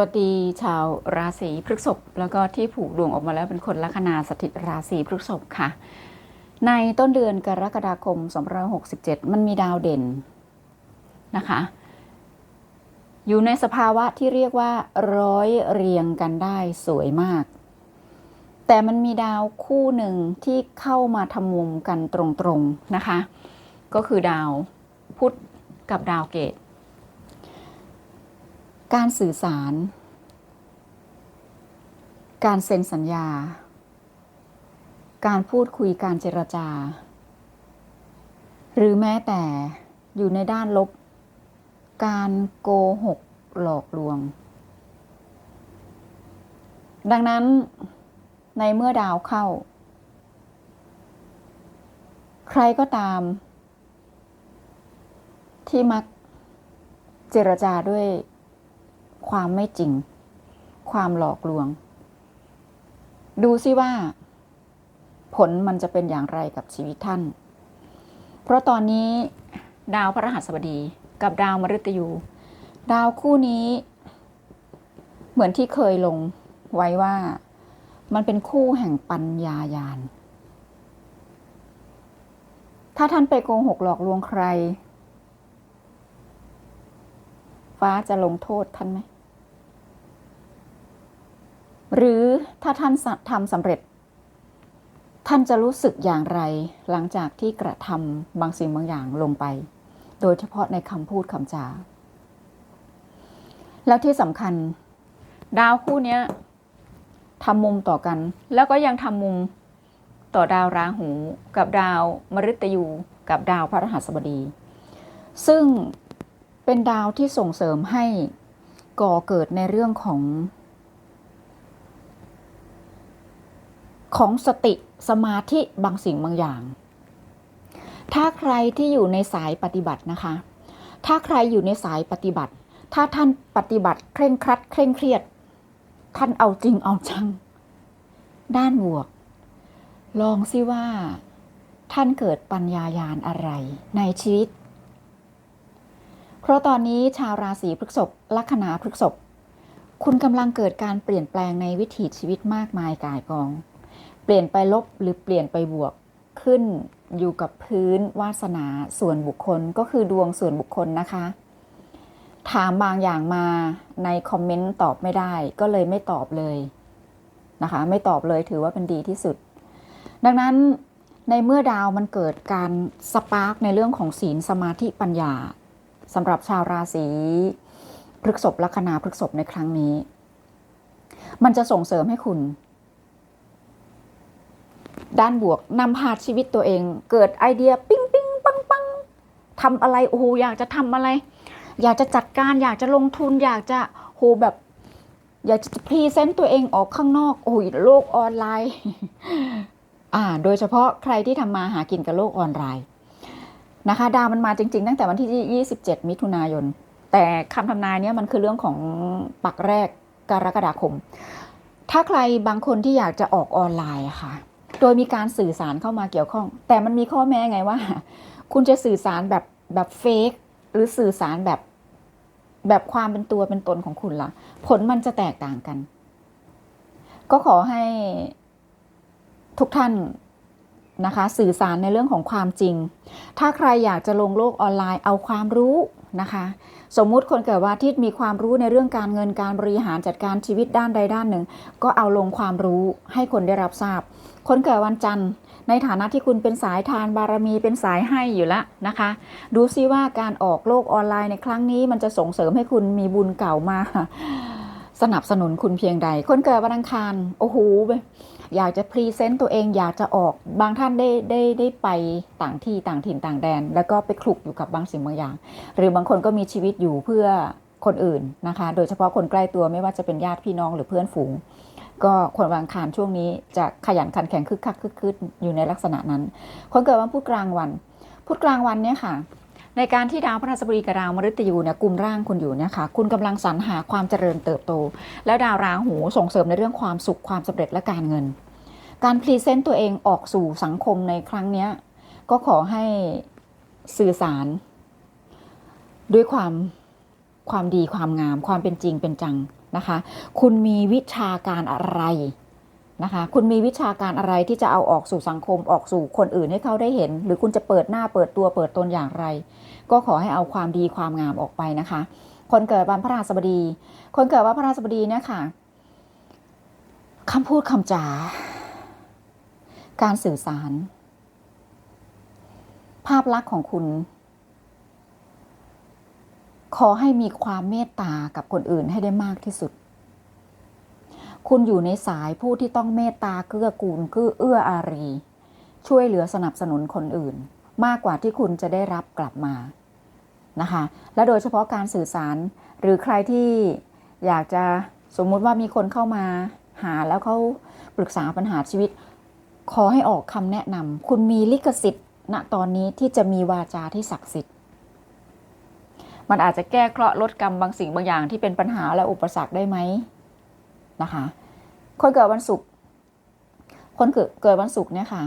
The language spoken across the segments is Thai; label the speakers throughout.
Speaker 1: วัสดีชาวราศีพฤษภแล้วก็ที่ผูกดวงออกมาแล้วเป็นคนลัคนาสถิตราศีพฤษภค่ะ ในต้นเดือนกรกฎาคม 2567 มันมีดาวเด่นนะคะ อยู่ในสภาวะที่เรียกว่าร้อยเรียงกันได้สวยมาก แต่มันมีดาวคู่หนึ่งที่เข้ามาทำมุมกันตรงๆนะคะ ก็คือดาวพุธกับดาวเกต การสื่อสาร การเซ็นสัญญา การพูดคุยการเจรจา หรือแม้แต่อยู่ในด้านลบ การโกหกหลอกลวง ดังนั้นในเมื่อดาวเข้า ใครก็ตาม ที่มักเจรจาด้วย ความไม่จริง ความหลอกลวง ดูซิว่า ผลมันจะเป็นอย่างไรกับชีวิตท่าน เพราะตอนนี้ดาวพระรหัสบดีกับดาวมฤตยู ดาวคู่นี้ เหมือนที่เคยลงไว้ว่ามันเป็นคู่แห่งปัญญายานถ้าท่านไปโกหกหลอกลวงใคร ฟ้าจะลงโทษท่านไหม หรือถ้าท่านทำสำเร็จ ท่านจะรู้สึกอย่างไร หลังจากที่กระทำบางสิ่งบางอย่างลงไป โดยเฉพาะในคำพูดคำจา แล้วที่สำคัญ ดาวคู่เนี้ทำมุมต่อกัน แล้วก็ยังทำมุมต่อดาวราหู กับดาวมฤตยู กับดาวพระรหัสบดี ซึ่งเป็นดาวที่ส่งเสริมให้ก่อเกิดในเรื่องของ ของสติสมาธิบางสิ่งบางอย่าง ถ้าใครที่อยู่ในสายปฏิบัตินะคะ ถ้าใครอยู่ในสายปฏิบัติ ถ้าท่านปฏิบัติเคร่งครัด เคร่งเครียด ท่านเอาจริงเอาจัง ด้านบวก ลองซิว่า ท่านเกิดปัญญายาณอะไรในชีวิต เพราะตอนนี้ชาวราศีพฤษภลัคนาพฤษภคุณกำลังเกิดการเปลี่ยนแปลงในวิถีชีวิตมากมายกายกอง เปลี่ยนไปลบหรือเปลี่ยนไปบวกขึ้นอยู่กับพื้นวาสนาส่วนบุคคลก็คือดวงส่วนบุคคลนะคะ ถามบางอย่างมาในคอมเมนต์ตอบไม่ได้ก็เลยไม่ตอบเลยนะคะ ไม่ตอบเลยถือว่าเป็นดีที่สุด ดังนั้นในเมื่อดาวมันเกิดการสปาร์กในเรื่องของศีลสมาธิปัญญาสำหรับชาวราศีพฤกษภลัคนาพฤกษภในครั้งนี้ มันจะส่งเสริมให้คุณ ด้านบวกนำพาชีวิตตัวเอง เกิดไอเดียปิ้งปิ้งปังปังทำอะไรโอ้โหอยากจะทำอะไร อยากจะจัดการอยากจะลงทุน อยากจะโหแบบ อยากจะพรีเซนต์ตัวเองออกข้างนอกโอ้ยโลกออนไลน์อ่าโดยเฉพาะใครที่ทำมาหากินกับโลกออนไลน์นะคะดาวมันมาจริง ๆ ตั้งแต่วันที่ 27 มิถุนายน แต่คำทำนายเนี้ยมันคือเรื่องของปักแรกกรกฎาคม ถ้าใครบางคนที่อยากจะออกออนไลน์ค่ะ โดยมีการสื่อสารเข้ามาเกี่ยวข้อง แต่มันมีข้อแม้ไงว่า คุณจะสื่อสารแบบแบบเฟกหรือสื่อสารแบบแบบความเป็นตัวเป็นตนของคุณล่ะ ผลมันจะแตกต่างกัน ก็ขอให้ทุกท่านนะคะ สื่อสารในเรื่องของความจริง ถ้าใครอยากจะลงโลกออนไลน์เอาความรู้ นะคะ สมมุติคนเกิดวันอาทิตย์มีความรู้ในเรื่องการเงินการบริหารจัดการชีวิตด้านใดด้านหนึ่ง ก็เอาลงความรู้ให้คนได้รับทราบ คนเกิดวันจันทร์ในฐานะที่คุณเป็นสายทานบารมีเป็นสายให้อยู่แล้วนะคะ ดูซิว่าการออกโลกออนไลน์ในครั้งนี้ มันจะส่งเสริมให้คุณมีบุญเก่ามา สนับสนุนคุณเพียงใด คนเกิดวันอังคารโอ้โห อยากจะพรีเซนต์ตัวเองอยากจะออกบางท่านได้ได้ได้ไปต่างที่ต่างถิ่นต่างแดน แล้วก็ไปคลุกอยู่กับบางสิ่งบางอย่าง หรือบางคนก็มีชีวิตอยู่เพื่อคนอื่นนะคะ โดยเฉพาะคนใกล้ตัวไม่ว่าจะเป็นญาติพี่น้องหรือเพื่อนฝูง ก็คนวางคารช่วงนี้จะขยันขันแข็งคึกคักคึกคืดอยู่ในลักษณะนั้น คนเกิดวันพุธกลางวันพุธกลางวันเนี่ยค่ะ ในการที่ดาวพระราชบดีกับดาวมฤตยูเนี่ยกลุ่มร่างคุณอยู่เนี่ยค่ะคุณกำลังสรรหาความเจริญเติบโต แล้วดาวราหูส่งเสริมในเรื่องความสุขความสำเร็จและการเงิน การพรีเซนต์ตัวเองออกสู่สังคมในครั้งเนี้ก็ขอให้สื่อสาร ด้วยความความดีความงาม ความเป็นจริงเป็นจังนะคะ คุณมีวิชาการอะไร นะคะคุณมีวิชาการอะไรที่จะเอาออกสู่สังคมออกสู่คนอื่นให้เขาได้เห็น หรือคุณจะเปิดหน้าเปิดตัวเปิดตนอย่างไร ก็ขอให้เอาความดีความงามออกไปนะคะ คนเกิดวันพระราชบดี คนเกิดวันพระราชบดีเนี่ยค่ะคำพูดคำจา การสื่อสาร ภาพลักษณ์ของคุณ ขอให้มีความเมตตากับคนอื่นให้ได้มากที่สุด คุณอยู่ในสายผู้ที่ต้องเมตตาเกื้อกูลเกื้อเอื้ออารี ช่วยเหลือสนับสนุนคนอื่น มากกว่าที่คุณจะได้รับกลับมานะคะ และโดยเฉพาะการสื่อสาร หรือใครที่อยากจะสมมุติว่ามีคนเข้ามาหาแล้วเขาปรึกษาปัญหาชีวิต ขอให้ออกคำแนะนำคุณมีลิขสิทธิ์ณตอนนี้ที่จะมีวาจาที่ศักดิ์สิทธิ์ มันอาจจะแก้เคราะห์ลดกรรมบางสิ่งบางอย่างที่เป็นปัญหาและอุปสรรคได้ไหม นะคะ คนเกิดวันศุกร์คนเกิดเกิดวันศุกร์เนี่ยค่ะ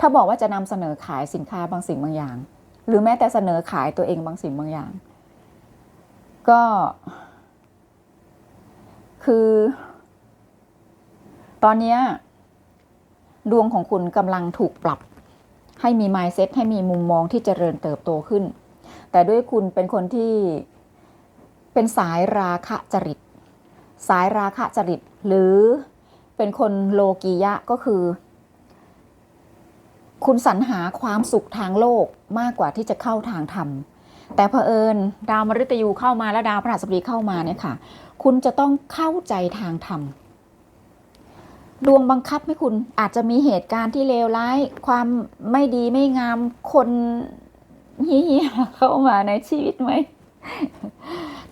Speaker 1: ถ้าบอกว่าจะนำเสนอขายสินค้าบางสิ่งบางอย่าง หรือแม้แต่เสนอขายตัวเองบางสิ่งบางอย่าง ก็ คือ ตอนนี้ดวงของคุณกำลังถูกปรับ ให้มี mindset ให้มีมุมมองที่เจริญเติบโตขึ้น แต่ด้วยคุณเป็นคนที่เป็นสายราคะจริต สายราคะจริต หรือเป็นคนโลกียะก็คือ คุณสรรหาความสุขทางโลกมากกว่าที่จะเข้าทางธรรม แต่เผอิญดาวมฤตยูเข้ามาและดาวพฤหัสบดีเข้ามาเนี่ยค่ะ คุณจะต้องเข้าใจทางธรรมดวงบังคับให้คุณอาจจะมีเหตุการณ์ที่เลวร้าย ความไม่ดีไม่งามคนเฮี้ยเข้ามาในชีวิตไหม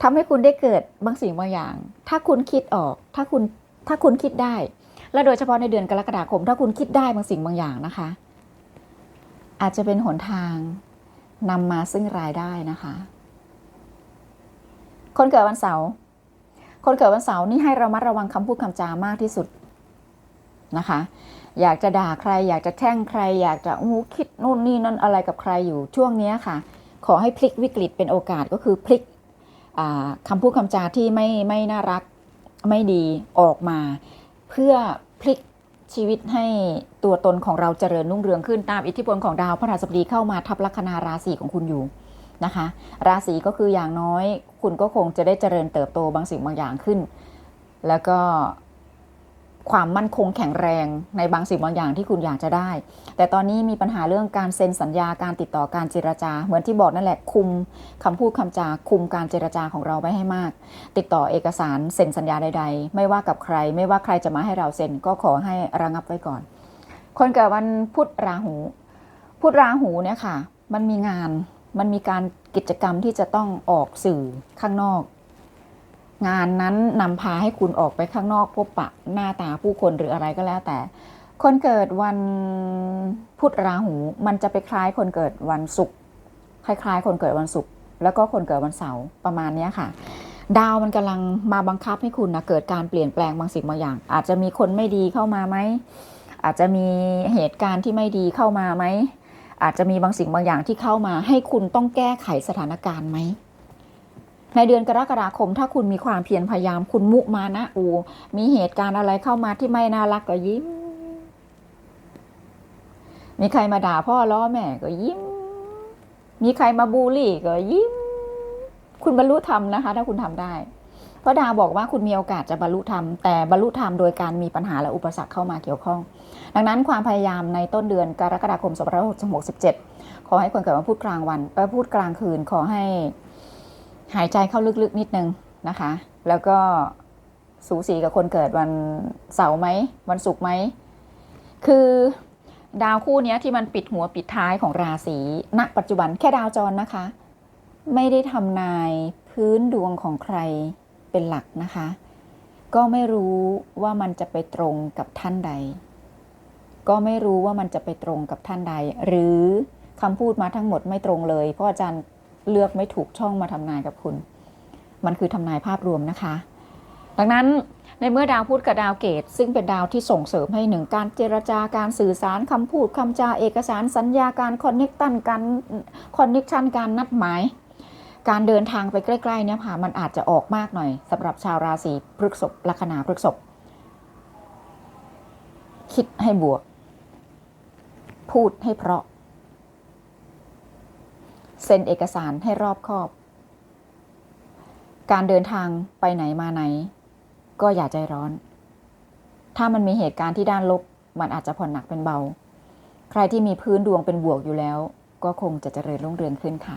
Speaker 1: ทำให้คุณได้เกิดบางสิ่งบางอย่าง ถ้าคุณคิดออก ถ้าคุณถ้าคุณคิดได้ และโดยเฉพาะในเดือนกรกฎาคม ถ้าคุณคิดได้บางสิ่งบางอย่างนะคะ อาจจะเป็นหนทางนำมาซึ่งรายได้นะคะ คนเกิดวันเสาร์คนเกิดวันเสาร์นี่ให้ระมัดระวังคำพูดคำจามากที่สุดนะคะ อยากจะด่าใคร อยากจะแช่งใคร อยากจะอู้คิดนู่นนี่นั่นอะไรกับใครอยู่ช่วงนี้ค่ะ ขอให้พลิกวิกฤตเป็นโอกาสก็คือพลิก คำพูดคำจาที่ไม่ไม่น่ารักไม่ดีออกมา เพื่อพลิกชีวิตให้ตัวตนของเราเจริญรุ่งเรืองขึ้นตามอิทธิพลของดาวพฤหัสบดีเข้ามาทับลัคนาราศีของคุณอยู่นะคะ ราศีก็คืออย่างน้อย คุณก็คงจะได้เจริญเติบโตบางสิ่งบางอย่างขึ้น แล้วก็ ความมั่นคงแข็งแรงในบางสิ่งบางอย่างที่คุณอยากจะได้ แต่ตอนนี้มีปัญหาเรื่องการเซ็นสัญญาการติดต่อการเจรจา เหมือนที่บอกนั่นแหละคุมคำพูดคำจาคุมการเจรจาของเราไว้ให้มาก ติดต่อเอกสารเซ็นสัญญาใด ๆ ไม่ว่ากับใคร ไม่ว่าใครจะมาให้เราเซ็นก็ขอให้ระงับไว้ก่อน คนเกิดวันพุธราหู พุธราหูเนี่ยค่ะ มันมีงานมันมีการกิจกรรมที่จะต้องออกสื่อข้างนอก งานนั้นนำพาให้คุณออกไปข้างนอกพบปะหน้าตาผู้คนหรืออะไรก็แล้วแต่ คนเกิดวันพุธราหู มันจะไปคล้ายคนเกิดวันศุกร์คล้าย ๆ คนเกิดวันศุกร์แล้วก็คนเกิดวันเสาร์ประมาณนี้ค่ะ ดาวมันกำลังมาบังคับให้คุณนะเกิดการเปลี่ยนแปลงบางสิ่งบางอย่าง อาจจะมีคนไม่ดีเข้ามาไหมอาจจะมีเหตุการณ์ที่ไม่ดีเข้ามาไหมอาจจะมีบางสิ่งบางอย่างที่เข้ามา ให้คุณต้องแก้ไขสถานการณ์ไหม ในเดือนกรกฎาคม ถ้าคุณมีความเพียรพยายามคุณมุมานะอู มีเหตุการณ์อะไรเข้ามาที่ไม่น่ารักก็ยิ้ม มีใครมาด่าพ่อล้อแม่ก็ยิ้ม มีใครมาบูลลี่ก็ยิ้ม คุณบรรลุธรรมนะคะ ถ้าคุณทำได้พระดาวบอกว่าคุณมีโอกาสจะบรรลุธรรมแต่บรรลุธรรมโดยการมีปัญหาและอุปสรรคเข้ามาเกี่ยวข้อง ดังนั้นความพยายามในต้นเดือนกรกฎาคม2567 ขอให้คนเกิดวันพูดกลางวันพูดกลางคืนขอให้ หายใจเข้าลึกๆนิดนึงนะคะ แล้วก็สูสีกับคนเกิดวันเสาร์ไหมวันศุกร์ไหม คือดาวคู่นี้ที่มันปิดหัวปิดท้ายของราศีณปัจจุบันแค่ดาวจรนะคะ ไม่ได้ทำนายพื้นดวงของใครเป็นหลักนะคะ ก็ไม่รู้ว่ามันจะไปตรงกับท่านใด ก็ไม่รู้ว่ามันจะไปตรงกับท่านใด หรือคำพูดมาทั้งหมดไม่ตรงเลย เพราะอาจารย์ เลือกไม่ถูกช่องมาทำนายกับคุณ มันคือทำนายภาพรวมนะคะ ดังนั้นในเมื่อดาวพุธกับดาวเกต ซึ่งเป็นดาวที่ส่งเสริมให้หนึ่งการเจรจาการสื่อสารคำพูดคำจาเอกสารสัญญาการคอนเนคตันการคอนเนคชันการนัดหมาย การเดินทางไปใกล้ๆเนี่ยค่ะมันอาจจะออกมากหน่อยสำหรับชาวราศีพฤกษภลัคนาพฤกษภคิดให้บวก พูดให้เพราะ เซ็นเอกสารให้รอบคอบ การเดินทางไปไหนมาไหน ก็อย่าใจร้อน ถ้ามันมีเหตุการณ์ที่ด้านลบ มันอาจจะผ่อนหนักเป็นเบา ใครที่มีพื้นดวงเป็นบวกอยู่แล้ว ก็คงจะเจริญรุ่งเรืองขึ้นค่ะ